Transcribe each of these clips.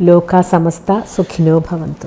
ലോക സമസ്ത സുഖിനോ ഭവന്തു.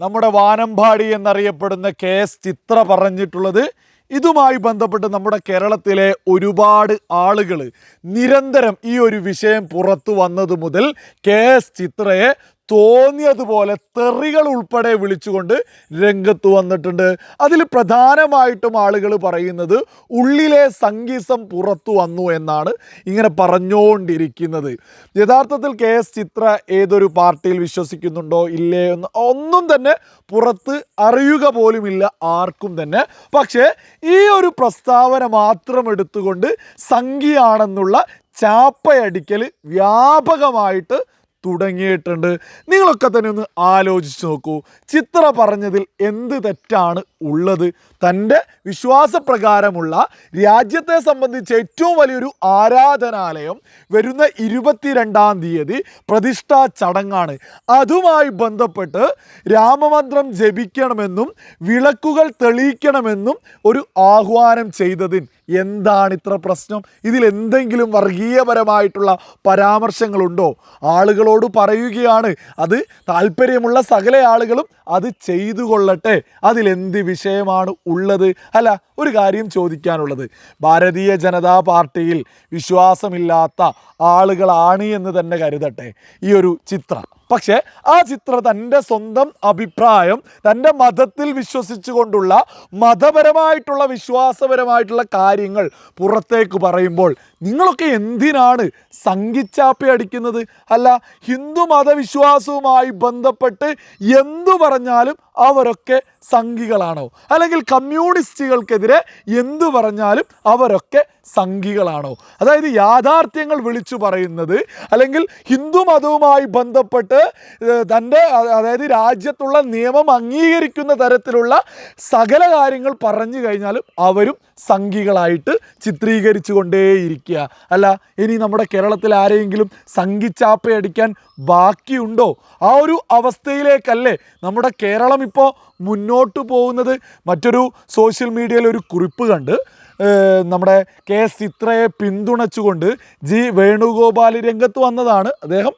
നമ്മുടെ വാനമ്പാടി എന്നറിയപ്പെടുന്ന കെ എസ് ചിത്ര പറഞ്ഞിട്ടുള്ളത് ഇതുമായി ബന്ധപ്പെട്ട് നമ്മുടെ കേരളത്തിലെ ഒരുപാട് ആളുകൾ നിരന്തരം ഈ ഒരു വിഷയം പുറത്തു വന്നത് മുതൽ കെ എസ് ചിത്രയെ തോന്നിയതുപോലെ തെറികൾ ഉൾപ്പെടെ വിളിച്ചുകൊണ്ട് രംഗത്ത് വന്നിട്ടുണ്ട്. അതിൽ പ്രധാനമായിട്ടും ആളുകൾ പറയുന്നത് ഉള്ളിലെ സംഗീസം പുറത്തു വന്നു എന്നാണ് ഇങ്ങനെ പറഞ്ഞുകൊണ്ടിരിക്കുന്നത്. യഥാർത്ഥത്തിൽ കെ എസ് ചിത്ര ഏതൊരു പാർട്ടിയിൽ വിശ്വസിക്കുന്നുണ്ടോ ഇല്ലേ എന്ന് ഒന്നും തന്നെ പുറത്ത് അറിയുക പോലുമില്ല ആർക്കും തന്നെ. പക്ഷേ ഈ ഒരു പ്രസ്താവന മാത്രം എടുത്തുകൊണ്ട് സംഖ്യയാണെന്നുള്ള ചാപ്പയടിക്കൽ വ്യാപകമായിട്ട് തുടങ്ങിയിട്ടുണ്ട്. നിങ്ങളൊക്കെ തന്നെ ഒന്ന് ആലോചിച്ച് നോക്കൂ. ചിത്ര പറഞ്ഞതിൽ എന്ത് തെറ്റാണ് ഉള്ളത്? തന്റെ വിശ്വാസപ്രകാരമുള്ള രാജ്യത്തെ സംബന്ധിച്ച് ഏറ്റവും വലിയൊരു ആരാധനാലയം വരുന്ന ഇരുപത്തിരണ്ടാം തീയതി പ്രതിഷ്ഠാ ചടങ്ങാണ്. അതുമായി ബന്ധപ്പെട്ട് രാമമന്ത്രം ജപിക്കണമെന്നും വിളക്കുകൾ തെളിയിക്കണമെന്നും ഒരു ആഹ്വാനം ചെയ്തതിന് എന്താണ് ഇത്ര പ്രശ്നം? ഇതിൽ എന്തെങ്കിലും വർഗീയപരമായിട്ടുള്ള പരാമർശങ്ങളുണ്ടോ? ആളുകളോട് പറയുകയാണ് അത് താല്പര്യമുള്ള സകല ആളുകളും അത് ചെയ്തു കൊള്ളട്ടെ. അതിലെന്ത് വിഷയമാണ് ഉള്ളത്? അല്ല ഒരു കാര്യം ചോദിക്കാനുള്ളത്. ഭാരതീയ ജനതാ പാർട്ടിയിൽ വിശ്വാസമില്ലാത്ത ആളുകളാണ് എന്ന് തന്നെ കരുതട്ടെ. ഈ ഒരു ചിത്രം. പക്ഷേ ആ ചിത്ര തന്റെ സ്വന്തം അഭിപ്രായം തന്റെ മതത്തിൽ വിശ്വസിച്ചുകൊണ്ടുള്ള മതപരമായിട്ടുള്ള വിശ്വാസപരമായിട്ടുള്ള കാര്യങ്ങൾ പുറത്തേക്ക് പറയുമ്പോൾ നിങ്ങളൊക്കെ എന്തിനാണ് സംഘിച്ചാപ്പി അടിക്കുന്നത്? അല്ല ഹിന്ദു മതവിശ്വാസവുമായി ബന്ധപ്പെട്ട് എന്തു പറഞ്ഞാലും അവരൊക്കെ സംഘികളാണോ? അല്ലെങ്കിൽ കമ്മ്യൂണിസ്റ്റുകൾക്കെതിരെ എന്തു പറഞ്ഞാലും അവരൊക്കെ സംഘികളാണോ? അതായത് യാഥാർത്ഥ്യങ്ങൾ വിളിച്ചു പറയുന്നത് അല്ലെങ്കിൽ ഹിന്ദു മതവുമായി ബന്ധപ്പെട്ട് തന്റെ അതായത് രാജ്യത്തുള്ള നിയമം അംഗീകരിക്കുന്ന തരത്തിലുള്ള സകല കാര്യങ്ങൾ പറഞ്ഞു കഴിഞ്ഞാലും അവരും സംഘികളായിട്ട് ചിത്രീകരിച്ചു കൊണ്ടേയിരിക്കുക അല്ല ഇനി നമ്മുടെ കേരളത്തിൽ ആരെയെങ്കിലും സംഘിച്ചാപ്പയടിക്കാൻ ബാക്കിയുണ്ടോ? ആ ഒരു അവസ്ഥയിലേക്കല്ലേ നമ്മുടെ കേരളം ഇപ്പോൾ മുന്നോട്ട് പോകുന്നത്. മറ്റൊരു സോഷ്യൽ മീഡിയയിൽ ഒരു കുറിപ്പ് കണ്ട് നമ്മുടെ കെ ചിത്രയെ പിന്തുണച്ചുകൊണ്ട് ജി വേണുഗോപാൽ രംഗത്ത് വന്നതാണ് അദ്ദേഹം.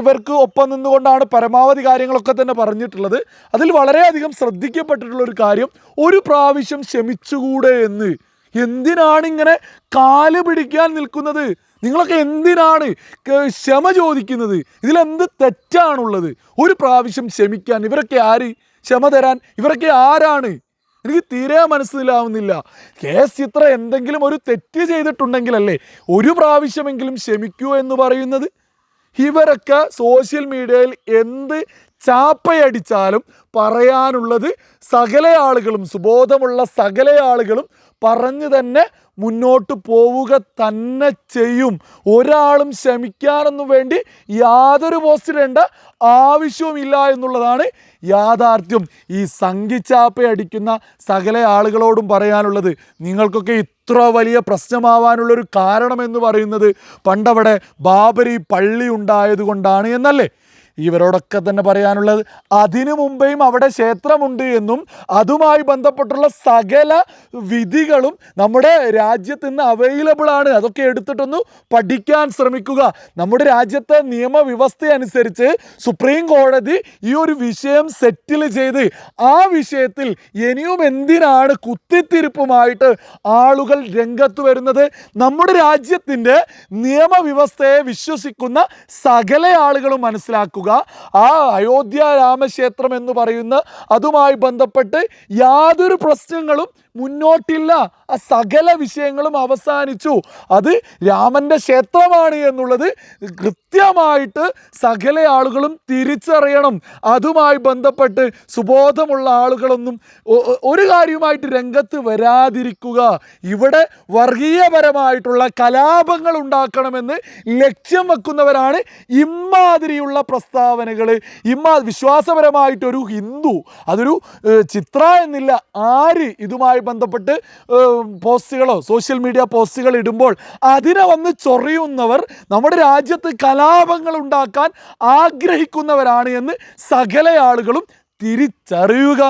ഇവർക്ക് ഒപ്പം നിന്നുകൊണ്ടാണ് പരമാവധി കാര്യങ്ങളൊക്കെ തന്നെ പറഞ്ഞിട്ടുള്ളത്. അതിൽ വളരെയധികം ശ്രദ്ധിക്കപ്പെട്ടിട്ടുള്ള ഒരു കാര്യം ഒരു പ്രാവശ്യം ക്ഷമിച്ചുകൂടെ എന്ന്. എന്തിനാണ് ഇങ്ങനെ കാൽ പിടിക്കാൻ നിൽക്കുന്നത്? നിങ്ങളൊക്കെ എന്തിനാണ് ക്ഷമ ചോദിക്കുന്നത്? ഇതിലെന്ത് തെറ്റാണുള്ളത്? ഒരു പ്രാവശ്യം ക്ഷമിക്കാൻ ഇവരൊക്കെ ആര്? ക്ഷമ തരാൻ ഇവരൊക്കെ ആരാണ്? എനിക്ക് തീരെ മനസ്സിലാവുന്നില്ല. കേസ് ഇത്ര എന്തെങ്കിലും ഒരു തെറ്റ് ചെയ്തിട്ടുണ്ടെങ്കിലല്ലേ ഒരു പ്രാവശ്യമെങ്കിലും ക്ഷമിക്കൂ എന്ന് പറയുന്നത്? ഇവരൊക്കെ സോഷ്യൽ മീഡിയയിൽ എന്ത് ചാപ്പയടിച്ചാലും പറയാനുള്ളത് സകല ആളുകളും സുബോധമുള്ള സകല ആളുകളും പറഞ്ഞു തന്നെ മുന്നോട്ട് പോവുക തന്നെ ചെയ്യും. ഒരാളും ശമിക്കാനൊന്നും വേണ്ടി യാതൊരു പോസ്റ്റിടേണ്ട ആവശ്യവുമില്ല എന്നുള്ളതാണ് യാഥാർത്ഥ്യം. ഈ സംഘിച്ചാപ്പ അടിക്കുന്ന സകല ആളുകളോടും പറയാനുള്ളത് നിങ്ങൾക്കൊക്കെ ഇത്ര വലിയ പ്രശ്നമാവാനുള്ളൊരു കാരണം എന്ന് പറയുന്നത് പണ്ടവിടെ ബാബരി പള്ളി ഉണ്ടായത് കൊണ്ടാണ് എന്നല്ലേ? ഇവരോടൊക്കെ തന്നെ പറയാനുള്ളത് അതിനു മുമ്പേയും അവിടെ ക്ഷേത്രമുണ്ട് എന്നും അതുമായി ബന്ധപ്പെട്ടുള്ള സകല വിധികളും നമ്മുടെ രാജ്യത്ത് ഇന്ന് അവൈലബിൾ ആണ്. അതൊക്കെ എടുത്തിട്ടൊന്ന് പഠിക്കാൻ ശ്രമിക്കുക. നമ്മുടെ രാജ്യത്തെ നിയമവ്യവസ്ഥ അനുസരിച്ച് സുപ്രീം കോടതി ഈ ഒരു വിഷയം സെറ്റിൽ ചെയ്ത് ആ വിഷയത്തിൽ ഇനിയും എന്തിനാണ് കുത്തിത്തിരിപ്പുമായിട്ട് ആളുകൾ രംഗത്ത് വരുന്നത്? നമ്മുടെ രാജ്യത്തിന്റെ നിയമവ്യവസ്ഥയെ വിശ്വസിക്കുന്ന സകല ആളുകളും മനസ്സിലാക്കുക. ആ അയോധ്യ രാമക്ഷേത്രം എന്ന് പറയുന്ന അതുമായി ബന്ധപ്പെട്ട് യാതൊരു പ്രശ്നങ്ങളും മുന്നോട്ടില്ല. ആ സകല വിഷയങ്ങളും അവസാനിച്ചു. അത് രാമന്റെ ക്ഷേത്രമാണ് എന്നുള്ളത് കൃത്യമായിട്ട് സകല ആളുകളും തിരിച്ചറിയണം. അതുമായി ബന്ധപ്പെട്ട് സുബോധമുള്ള ആളുകളൊന്നും ഒരു കാര്യവുമായിട്ട് രംഗത്ത് വരാതിരിക്കുക. ഇവിടെ വർഗീയപരമായിട്ടുള്ള കലാപങ്ങൾ ഉണ്ടാക്കണമെന്ന് ലക്ഷ്യം വെക്കുന്നവരാണ് ഇമ്മാതിരിയുള്ള പ്രസ്താവന പ്രസ്താവനകൾ ഇമ്മ വിശ്വാസപരമായിട്ടൊരു ഹിന്ദു അതൊരു ചിത്ര എന്നില്ല ആര് ഇതുമായി ബന്ധപ്പെട്ട് പോസ്റ്റുകളോ സോഷ്യൽ മീഡിയ പോസ്റ്റുകൾ ഇടുമ്പോൾ അതിനെ വന്ന് ചൊറിയുന്നവർ നമ്മുടെ രാജ്യത്ത് കലാപങ്ങൾ ഉണ്ടാക്കാൻ ആഗ്രഹിക്കുന്നവരാണ് എന്ന് സകല ആളുകളും തിരിച്ചറിയുക.